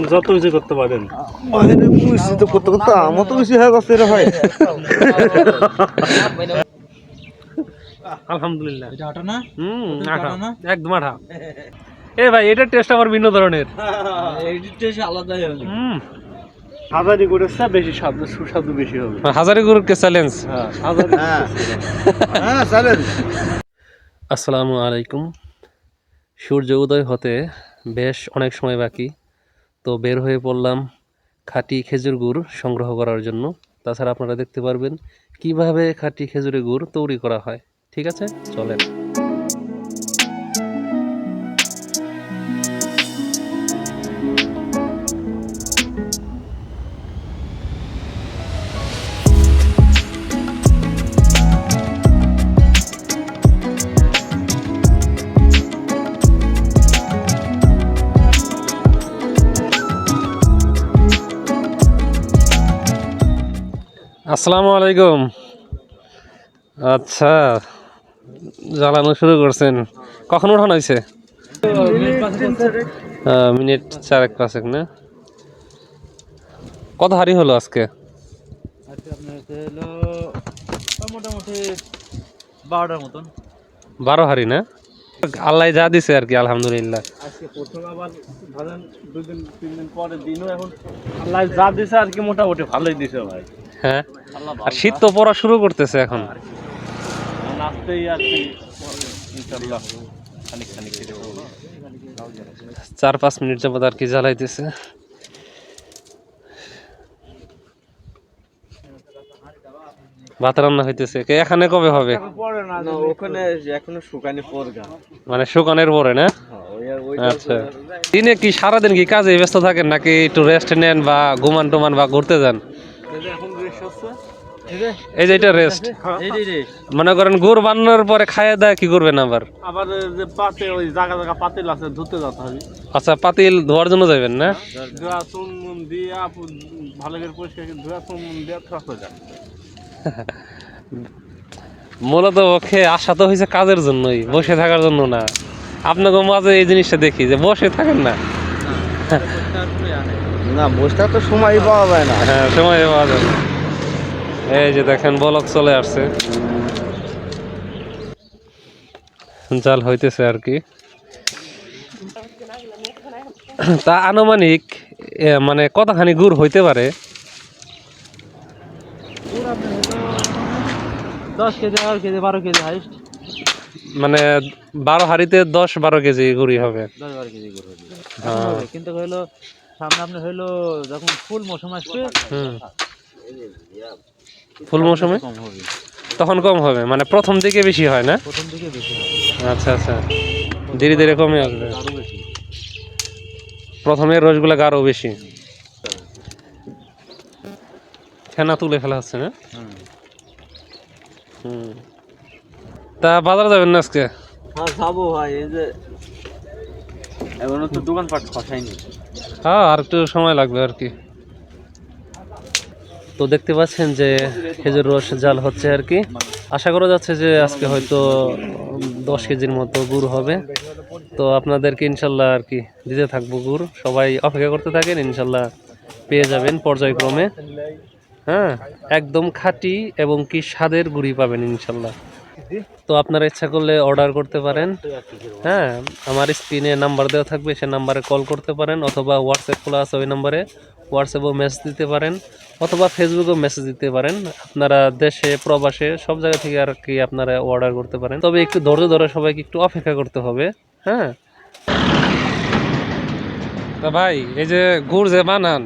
আপনি যত কিছু করতে পারেন। আরে বুঝছি তো কত কত আমার তো বেশি হয়ে গেছে রে ভাই আলহামদুলিল্লাহ। এটা আটা না? হুম ওটা আঠা। না? একদম আঠা। এ ভাই এটার টেস্ট আমার ভিন্ন ধরনের। এইটা আলাদাই হবে। হুম। হাজারি করেছে বেশি স্বাদ সুস্বাদু বেশি হবে। হাজারি চ্যালেঞ্জ হ্যাঁ হাজারি হ্যাঁ। হ্যাঁ আসসালামু আলাইকুম। সূর্য উদয় হতে বেশ অনেক সময় বাকি। তো বের হয়ে পড়লাম খাঁটি খেজুর গুড় সংগ্রহ করার জন্য। তাছাড়া আপনারা দেখতে পারবেন কীভাবে খাঁটি খেজুরের গুড় তৈরি করা হয়। ঠিক আছে? চলেন। আসসালামু আলাইকুম। আচ্ছা জ্বালানো শুরু করছেন। কখন উঠানো হয়েছে? মিনিট চারেক পাঁচেক, না? কত হারি হলো আজকে? মোটামুটি বারো হারি না? আল্লাহ যা দিছে আর কি, আলহামদুলিল্লাহ। এখন, আল্লাহ যা দিছে আর কি, মোটামুটি ভালোই দিছে ভাই। হ্যাঁ? আর শীত তো পড়া শুরু করতেছে এখন। চার পাঁচ মিনিট যাবত আর কি জ্বালাইতেছে। ভাত রান্না হইতেছে। কে এখানে কবে হবে? ওখানে এখনও শুকানি মানে শুকানের পরে না? ওই আচ্ছা। দিনে কি সারাদিন কি কাজে ব্যস্ত থাকেন নাকি একটু রেস্ট নেন বা ঘুমান টুমান বা ঘুরতে যান? এই যে এটা রেস্ট মনে করেন গুড় বানানোর পরে খাইয়ে দেয় কি করবেন আবার? আবার যে পাতে ওই জায়গা জায়গা পাতিল আছে ধুতে যেতে হবে। আচ্ছা পাতিল ধোয়ার জন্য যাবেন না? ধোয়া চুন দিয়ে ভালো করে পরিষ্কার করে ধোয়া চুন দিয়ে যায় মূলত ওকে আসা তো হয়েছে কাজের জন্যই বসে থাকার জন্য না। আপনাকে মাঝে এই জিনিসটা দেখি যে বসে থাকেন না। না বসটা তো সময় পাওয়া যায় না। হ্যাঁ সময় পাওয়া যাবে এই যে দেখেন বলক চলে আসছে। জাল হইতেছে আর কি। তা আনুমানিক মানে কতখানি গুড় হইতে পারে? মানে বারো হাড়িতে দশ বারো কেজি গুড়ি হবে। হ্যাঁ। হবে, কিন্তু হইল সামনে আপনার হইল যখন ফুল মৌসুম আসবে হুম। ফুল মৌসুমে? তখন কম হবে মানে প্রথম দিকে বেশি হয় না? প্রথম দিকে বেশি আচ্ছা আচ্ছা। ধীরে ধীরে কমে আসবে। প্রথমে রসগুলো গাঢ় বেশি। ফেনা তুলে ফেলা হচ্ছে না? হুম। তা বাজার যাবেন না আজকে? হ্যাঁ যাব ভাই এই যে এখনও তো দোকানপাট খসায়নি হ্যাঁ আর একটু সময় লাগবে আর কি। তো দেখতে পাচ্ছেন যে খেজুর রস জাল হচ্ছে আর কি। আশা করা যাচ্ছে যে আজকে হয়তো দশ কেজির মতো গুড় হবে। তো আপনাদেরকে ইনশাল্লাহ আর কি দিতে থাকব গুড়। সবাই অপেক্ষা করতে থাকেন, ইনশাল্লাহ পেয়ে যাবেন পর্যায়ক্রমে। হ্যাঁ একদম খাঁটি এবং কি স্বাদের গুড়ি পাবেন ইনশাল্লাহ। তো আপনারা ইচ্ছা করলে অর্ডার করতে পারেন। হ্যাঁ আমার স্ক্রিনে নাম্বার দেওয়া থাকবে সে নাম্বারে কল করতে পারেন অথবা হোয়াটসঅ্যাপ খোলা আছে ওই নাম্বারে হোয়াটসঅ্যাপেও মেসেজ দিতে পারেন অথবা ফেসবুকেও মেসেজ দিতে পারেন। আপনারা দেশে প্রবাসে সব জায়গা থেকে আর কি আপনারা অর্ডার করতে পারেন। তবে একটু ধৈর্য ধরে সবাইকে একটু অপেক্ষা করতে হবে। হ্যাঁ। তা ভাই এই যে গুড় যে বানান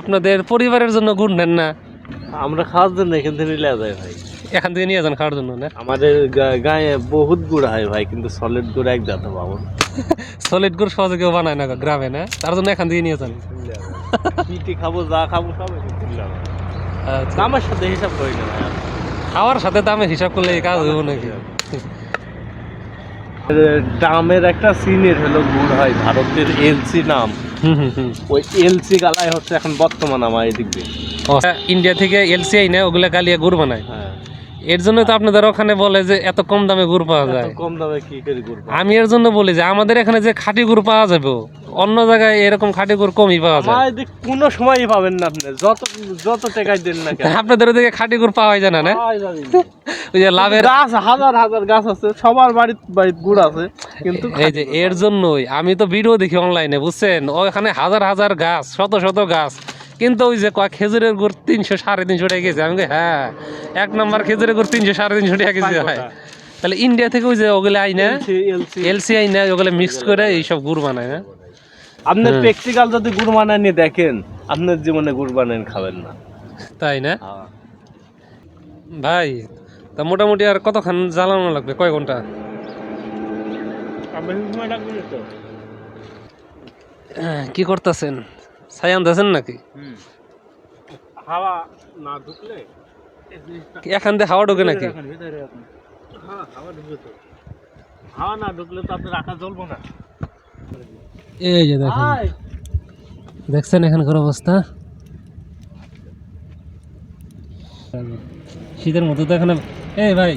আপনাদের পরিবারের জন্য গুড় নেন না। আমরা খাওয়ার জন্য এখান থেকে নিলে যায় ভাই। এখান থেকে নিয়ে যান খাওয়ার জন্য না? আমাদের গায়ে বহুত গুড় হয় ভাই কিন্তু সলিড গুড় এক পাবো সলিড গুড় সহজে কেউ বানায় না গ্রামে না? তার জন্য এখান থেকে নিয়ে যান। খাব যা খাব সব। আচ্ছা। আমার সাথে হিসাব করি না খাওয়ার সাথে দামে হিসাব করলে এই কাজ হব নাকি? দামের একটা সিনের হলো গুড় হয় ভারতের এলসি নাম। ওই এলসি গালায় হচ্ছে এখন বর্তমান আমার এদিক দিয়ে। ইন্ডিয়া থেকে এলসিআই না ওগুলা গালিয়া গুড় বানায়। হ্যাঁ। এর জন্য তো আপনাদের ওখানে বলে যে এত কম দামে গুড় পাওয়া যায়। কম দামে কি করে করব আমি এর জন্য বলি যে আমাদের এখানে যে খাঁটি গুড় পাওয়া যাবে অন্য জায়গায় এরকম খাঁটি গুড় কমই পাওয়া যায়। কোনো সময়ই পাবেন না আপনি যত যত টাকায় দেন না কেন। আপনাদের ওদিকে খাঁটি গুড় পাওয়া যায় না না। ওই যে লাভের গাছ হাজার হাজার গাছ আছে সবার বাড়ির বাড়ির গুড় আছে কিন্তু এই যে এর জন্যই আমি তো ভিডিও দেখি অনলাইনে বুঝছেন? ওখানে হাজার হাজার গাছ শত শত গাছ। কিন্তু ওই যে কয় খেজুরের গুড় তিনশো সাড়ে তিনশো টাকা কেজি। আমি হ্যাঁ এক নম্বর খেজুরের গুড় তিনশো সাড়ে তিনশো টাকা কেজি হয়। তাহলে ইন্ডিয়া থেকে ওই যে ওগুলো আই না এলসি। এলসি আই না ওগুলো মিক্স করে এইসব গুড় বানায় না? আপনার প্র্যাকটিক্যাল যদি গুড় বানায় নিয়ে দেখেন আপনার জীবনে গুড় বানান খাবেন না। তাই না? ভাই তা মোটামুটি আর কতক্ষণ জ্বালানো লাগবে? কয় ঘণ্টা? কি করতেছেন? ছাই আনতেছেন নাকি? হাওয়া না ঢুকলে? কি এখান দিয়ে হাওয়া ঢোকে নাকি? হ্যাঁ হাওয়া ঢুকে তো। হাওয়া না ঢুকলে তো আপনার রাখা চলবো না। এই যে দেখেন। দেখছেন এখানকার অবস্থা? শীতের মধ্যে তো এখানে এই ভাই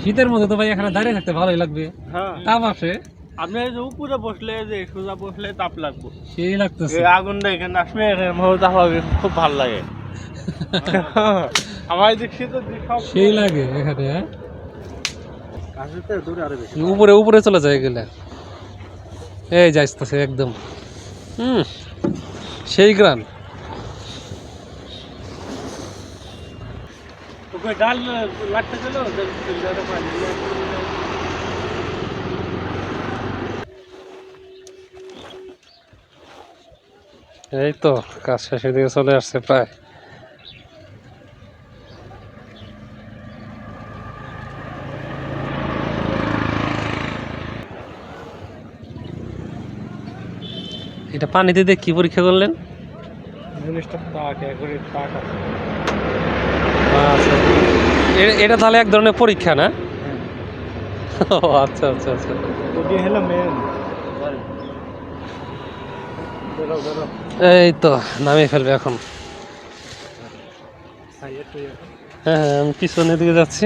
শীতের মধ্যে তো ভাই এখানে দাঁড়িয়ে থাকতে ভালোই লাগবে। হ্যাঁ। তাপ আসে আপনি এই যে উপরে বসলে যে সোজা বসলে তাপ লাগবে। সেই লাগতেছে। এই আগুনটা এখানে আসবে এখানে তাপ হবে খুব ভালো লাগে। আমার এদিক শীতের সেই লাগে এখানে হ্যাঁ? কাছে তো দূরে আরও বেশি। উপরে উপরে চলে যায় গেলে এই যাইতেছে একদম। হুম সেই গ্রাম। ডাল লাগতে গেল এই তো কাজ শেষের দিকে চলে আসছে প্রায়। এটা পানিতে দিয়ে কি পরীক্ষা করলেন? আচ্ছা। এটা তাহলে এক ধরনের পরীক্ষা না? ও আচ্ছা আচ্ছা আচ্ছা ওটি হলো মেন বেরো বেরো এই তো নামিয়ে ফেলবে এখন। হ্যাঁ হ্যাঁ আমি পিছনের দিকে যাচ্ছি।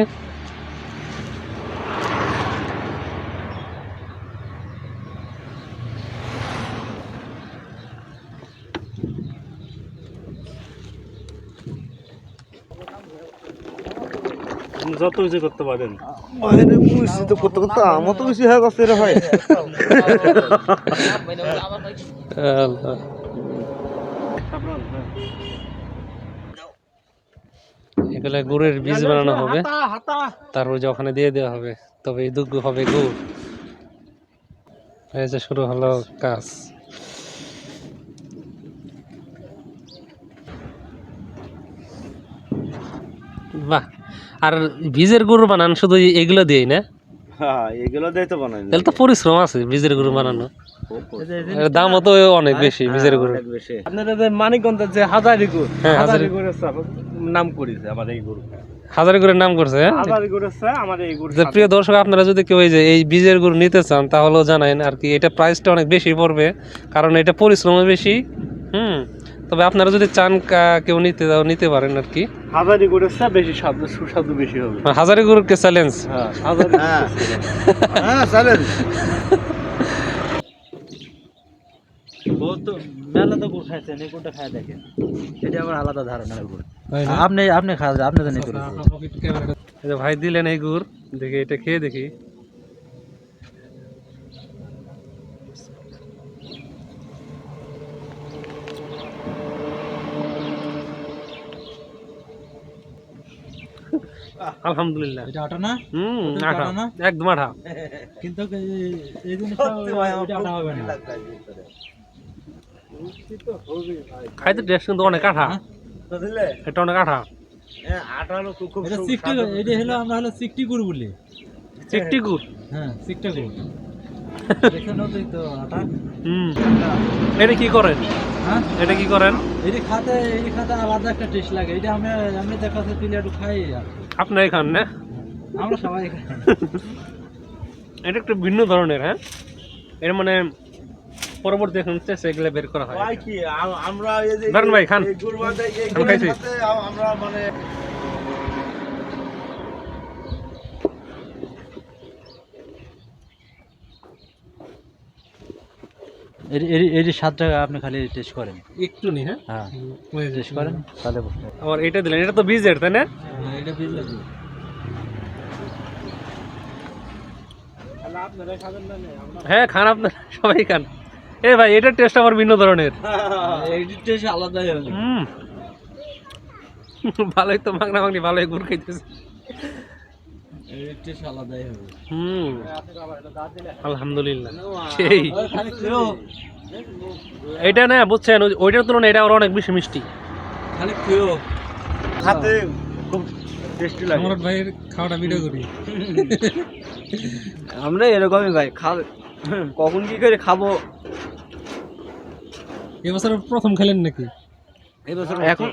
যত কিছু করতে পারেন। বাইরে মুইছি তো করতে করতে আমার তো বেশি হয়ে গেছে রে ভাই। এগুলা গুড়ের বীজ বানানো হবে। তারপর যে ওখানে দিয়ে দেওয়া হবে তবে এই দুগ্গ হবে গুড়। এই যে শুরু হলো কাজ। বাহ। আর বীজের গুড় বানান শুধু এগুলো দিয়েই না? হ্যাঁ এগুলো দিয়ে তো বানাই তাহলে তো পরিশ্রম আছে বীজের গুড় বানানো। এর তো অনেক বেশি বীজের গুড় আপনারা যে মানিকগঞ্জের যে হাজারি গুড় হ্যাঁ, হাজারি হাজারি- গুড়ের নাম করেছে আমার এই গুড় হাজার গুড়ের নাম করছে হ্যাঁ? হাজারি গুড়ের চা আমার এই গুড় যে প্রিয় দর্শক আপনারা যদি কেউ এই যে এই বীজের গুড় নিতে চান তাহলেও জানাইন আর কি এটা প্রাইসটা অনেক বেশি পড়বে কারণ এটা পরিশ্রমও বেশি হুম? তবে আপনারা যদি চান কেউ নিতে যাও নিতে পারেন আর কি। হাজারি গুড়ের চা বেশি স্বাদ সুস্বাদু বেশি হবে। হাজারি গুড়কে চ্যালেঞ্জ হ্যাঁ হাজারি হ্যাঁ। হ্যাঁ চলেন বহুত মেলা তো গুড় খাইছেন এই গুড়টা খায় দেখেন এটা আবার আলাদা ধারণার গুড় আপনি আপনি খাওয়া আপনি তো নিতে এই যে ভাই দিলেন এই গুড় দেখি এটা খেয়ে দেখি। আলহামদুলিল্লাহ। এটা আটা না? হুম আটা। না? একদম আঠা কিন্তু এই- এই জিনিসটা এটা আটা হবে না। খাইতে টেস্ট কিন্তু অনেক আঠা। এটা অনেক আঠা। এটা সিকটি এটা হলো আমরা হলো সিকটি গুড় বলি। চিকটি গুড়? হ্যাঁ সিকটা গুড়। দেখেন ওই তো আটা। হুম। এটা কি করেন? হ্যাঁ? এটা কি করেন? খাতে এটি খাতে আলাদা একটা টেস্ট লাগে। এটা আমরা আমি দেখা যাচ্ছে তিলে একটু খাই আর কি। আপনার খান না আমরা সবাই খাই এটা একটু ভিন্ন ধরনের হ্যাঁ এর মানে পরবর্তী এখন টেস্ট বের করা হয় ভাই কি আমরা ভাই, খান। আমরা মানে সাত টাকা আপনি খালি টেস্ট করেন। একটু নি হ্যাঁ হ্যাঁ টেস্ট করেন তাহলে বুঝতে এটা দিলেন এটা তো বীজের তাই না? এটা বুঝলেন হ্যাঁ খান আপনার সবাই খান। এ ভাই এটার টেস্ট আমার ভিন্ন ধরনের। এই টেস্ট আলাদা হুম। ভালোই তো মাংনা মাংনি ভালোই গুড় খাইতেছে এই টেস্ট আলাদাই হবে হুম। আলহামদুলিল্লাহ। সেই। এটা না বুঝছেন ওইটার তুলনায় এটা আরও অনেক বেশি মিষ্টি। খালি। হাতে খুব টেস্টি লাগে। ভাইয়ের খাওয়াটা ভিডিও করি। আমরা এরকমই ভাই খা কখন কি করে খাব? এবছর প্রথম খেলেন নাকি? এখন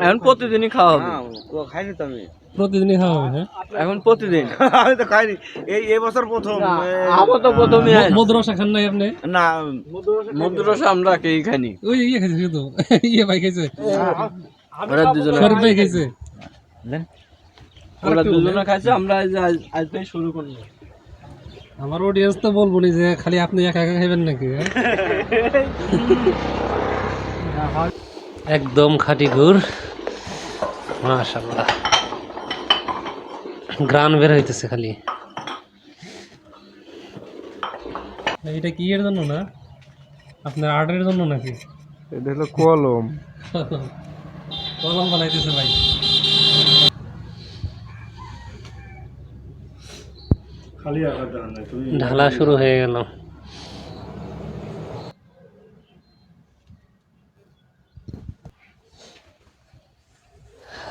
এখন প্রতিদিনই খাওয়া হবে। খাইনি তো আমি। প্রতিদিনই খাওয়া হবে হ্যাঁ? এখন প্রতিদিন? আমি তো খাইনি। এই এই বছর প্রথম। আমার তো প্রথমই মধুরসা খান নাই আপনি? না। মধুরসা আমরা কেই খাইনি। ওই ইয়ে খাইছে শুধু ইয়ে ভাই খাইছে। ওরা দুজনে শরীফ ভাই খাইছে। ওরা দুজনে খাইছে আমরা আজ থেকে শুরু করলাম। আমার অডিয়েন্স তো বলব নি যে খালি আপনি একা একা খাইবেন নাকি হ্যাঁ? একদম খাঁটি গুড় মাশাল্লাহ গ্রান বের হইতেছে খালি। এটা কি এর জন্য না? আপনার আর্টের জন্য নাকি? এটা হলো কলম। কলম বানাইতেছে ভাই। ঢালা শুরু হয়ে গেল।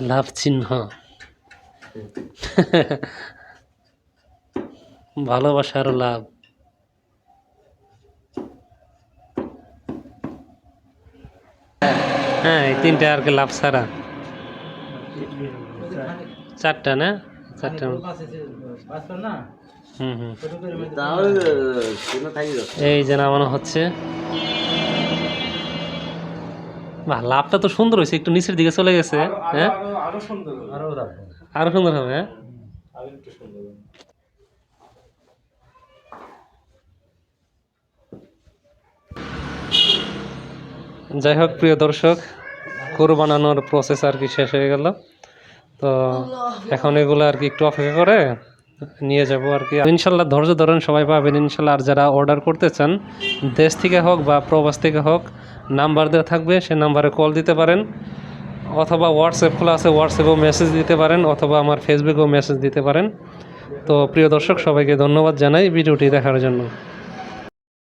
লাভ চিহ্ন। ভালোবাসার লাভ। হ্যাঁ এই তিনটা আর কি লাভ ছাড়া। চারটা না? চারটা। এই যে নামানো হচ্ছে। লাভটা তো সুন্দর হয়েছে, একটু নিচের দিকে চলে গেছে হ্যাঁ? আরও রাখব আরও সুন্দর হবে হ্যাঁ? যাই হোক প্রিয় দর্শক গরু বানানোর প্রসেস আর কি শেষ হয়ে গেল। তো এখন এগুলো আর কি একটু অপেক্ষা করে নিয়ে যাব আর কি। ইনশাল্লাহ ধৈর্য ধরেন সবাই পাবেন। ইনশাল্লাহ আর যারা অর্ডার করতে চান দেশ থেকে হোক বা প্রবাস থেকে হোক নাম্বার দেওয়া থাকবে সে নাম্বারে কল দিতে পারেন। অথবা হোয়াটসঅ্যাপ খোলা আছে হোয়াটসঅ্যাপেও মেসেজ দিতে পারেন, অথবা আমার ফেসবুকেও মেসেজ দিতে পারেন। তো প্রিয় দর্শক, সবাইকে ধন্যবাদ জানাই ভিডিওটি দেখার জন্য।